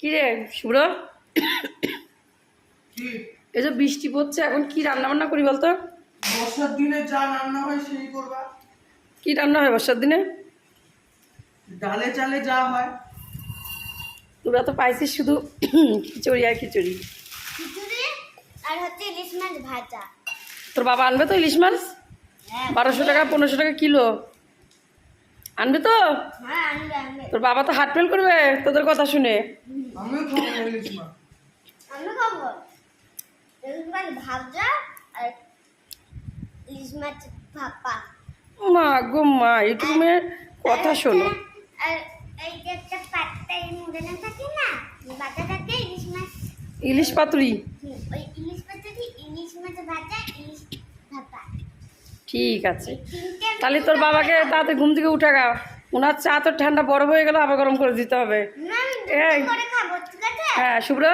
কি রে শুভ্র? কি? এসব বৃষ্টি পড়ছে এখন কি রান্না বান্না করি বলতো? বর্ষার দিনে যা রান্না হয় সেই করবা। কি রান্না হয় বর্ষার দিনে? ডালে চালে যা হয়। তোরা তো পাইছিস শুধু খিচুড়ি আর খিচুড়ি। খিচুড়ি আর হচ্ছে ইলিশ মাছ ভাজা। তোর বাবা আনবে তো ইলিশ মাছ? বারোশো টাকা পনেরোশো টাকা কিলো। আনবে তো? হ্যাঁ আনবে আনবে। তোর বাবা তো হাট ফেল করবে তোদের কথা শুনে। আমিও খাব না ইলিশ মাছ আমি খাব ইলিশ ঠিক আছে। তাহলে তোর বাবাকে তাতে ঘুম থেকে উঠাগা ওনার চা তো ঠান্ডা বরফ হয়ে গেল আবার গরম করে দিতে হবে। হ্যাঁ শুভ্র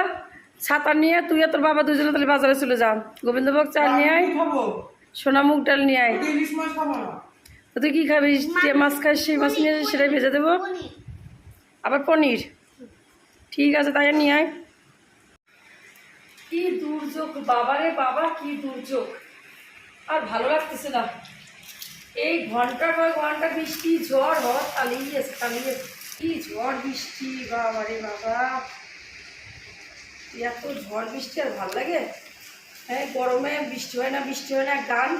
ছাতা নিয়ে তুই আর তোর বাবা দুজনে তাহলে বাজারে চলে যাও গোবিন্দভোগ চাল নিয়ে আয়, সোনা মুগ ডাল নিয়ে আয়। তুই কি খাবি? যে মাছ খাস, সেই মাছ নিয়ে সেটাই ভেজে দেবো। আবার পনির। ঠিক আছে, তাই নিয়ে আয়। কি দুর্যোগ, বাবারে বাবা, কি দুর্যোগ। আর ভালো লাগতেছে না। এই ঘণ্টার পর ঘণ্টা বৃষ্টি, ঝড়, হওয়ার তালিয়ে আছে তালিয়ে আছে। কি ঝড় বৃষ্টি, বাবারে বাবা। এত ঝড় বৃষ্টি আর ভালো লাগে? হ্যাঁ গরমে বৃষ্টি হয় না, বৃষ্টি হয় না গান।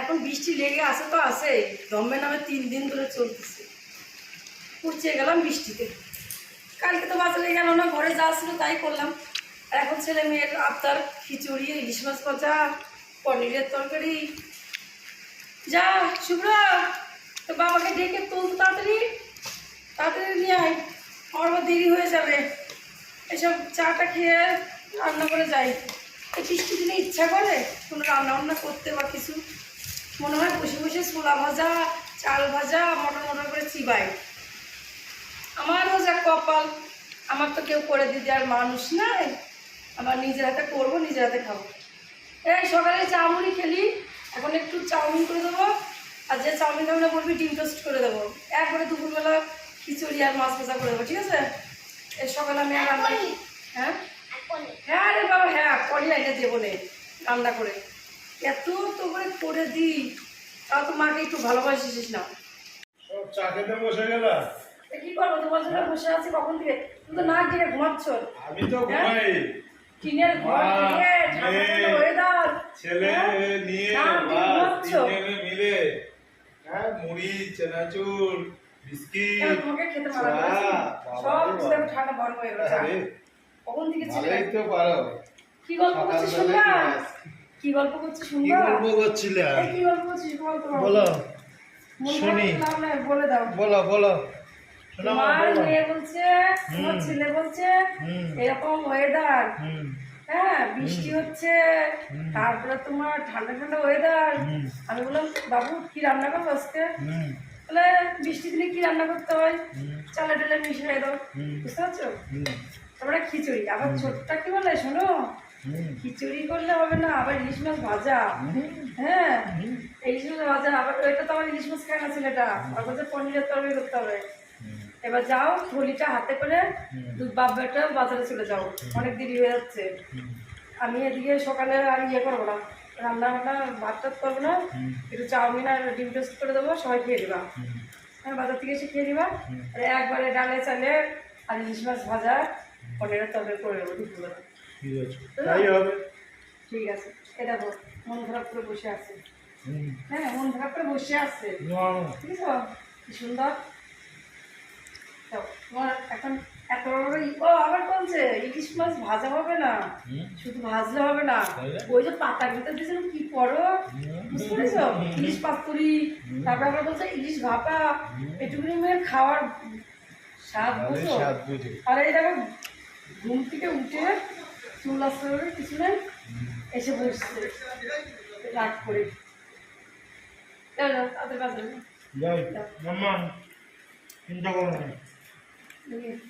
এখন বৃষ্টি লেগে আছে তো আছে, দমে নামে তিন দিন ধরে চলতেছে। পৌঁছে গেলাম বৃষ্টিতে। কালকে তো বাজারে গেল না, ঘরে যা ছিল তাই করলাম। এখন ছেলে মেয়ের আবদার, খিচুড়ি, ইলিশ মাছ ভাজা পনিরের তরকারি। যা, শুভ্র তো বাবাকে ডেকে তুল তাড়াতাড়ি। তাড়াতাড়ি নিয়ে আয়, আমার দেরি হয়ে যাবে। এসব চাটা খেয়ে রান্না করে যাই। এই বৃষ্টি দিনে ইচ্ছা করে কোনো রান্না বান্না করতে বা কিছু। মনে হয় বসে বসে ছোলা ভাজা, চাল ভাজা, মটর মটর করে চিবাই। আমারও যা কপাল। আমার তো কেউ করে দিতে আর মানুষ নাই। আমার নিজের হাতে করব, নিজের হাতে খাব। এই সকালে চাউমিন খেলি এখন একটু চাউমিন করে দেবো আর যে চাউমিন খাবে না বলবি ডিম টোস্ট করে দেবো। একবারে দুপুরবেলা খিচুড়ি আর মাছ ভাজা করে দেবো ঠিক আছে? এই সকালে আমি আর রান্না হ্যাঁ? হ্যাঁ রে বাবা হ্যাঁ করি এনে দেবো নে রান্না করে। এত তো করে করে দিই তাও তো মাকে একটু ভালোবাসিস না। সব চা খেতে বসে গেল? কি করব তোমার জন্য বসে আছি কখন থেকে? তুমি তো না গিয়ে ঘুমাচ্ছ। আমি তো ঘুমাই। টিনের ঘর থেকে ঠান্ডা ওয়েদার। ছেলে নিয়ে না, তুমি বাস ঘুমাচ্ছ? তিনজনে মিলে হ্যাঁ মুড়ি চেনাচুর বিস্কিট তোমাকে খেতে চা, করেছি? বাবা সব রে কিছু বাবা। দেখো ঠান্ডা বরফ হয়ে গেল কখন থেকে ছিল? তো পারো। কি গল্প করছিস শুনবা কি গল্প করছিস কি গল্প করছিলে কি গল্প করছিস বলতো বলো। শুনি। হয় বলে দাও। বলো বলো। তোমার মেয়ে বলছে তোমার ছেলে বলছে এরকম ওয়েদার হ্যাঁ বৃষ্টি হচ্ছে তারপরে তোমার ঠান্ডা ঠান্ডা ওয়েদার আমি বললাম বাবু কি রান্না করব আজকে? বলে বৃষ্টি দিনে কি রান্না করতে হয়। চালে টালে মিশিয়ে দাও। বুঝতে পারছ? তারপরে খিচুড়ি। আবার ছোটটা কি বলে শোনো? খিচুড়ি করলে হবে না আবার ইলিশ মাছ ভাজা। হ্যাঁ ইলিশ মাছ ভাজা। আবার এটা তো আমার ইলিশ মাছ খায় না ছেলেটা। বলছে পনিরের তরকারি করতে হবে। এবার যাও থলিটা হাতে করে দুধ বাপ বেটা বাজারে চলে যাও। অনেক দেরি হয়ে যাচ্ছে। আমি এদিকে সকালে আর ইয়ে করব না। রান্না বান্না ভাত টাত করব না। একটু চাউমিন আর ডিম টোস্ট করে দেবো সবাই খেয়ে দিবা হ্যাঁ বাজার থেকে এসে খেয়ে দিবা আর একবারে ডালে চালে আর ইলিশ মাছ ভাজা পনিরের তরকারি করে দেবো দুপুরবেলা। ঠিক আছে। এ দেখো মন খারাপ করে বসে আছে। হ্যাঁ মন খারাপ করে বসে আছে। ঠিক আছে কি সুন্দর। তোমার এখন এত ও আবার বলছে ইলিশ মাছ ভাজা হবে না। শুধু ভাজলে হবে না। ওই যে পাতার ভিতর দিয়েছিলাম কি করো বুঝতে পেরেছ? ইলিশ পাতুরি। তারপরে আবার বলছে ইলিশ ভাপা। এটুকুনি মেয়ের খাওয়ার স্বাদ বুঝো। আর এই দেখো ঘুম থেকে উঠে চুল আসতে কিছু নেই এসে বসছে। রাগ করে। চলো তাদের মাম্মা চিন্তা করো না। Yes.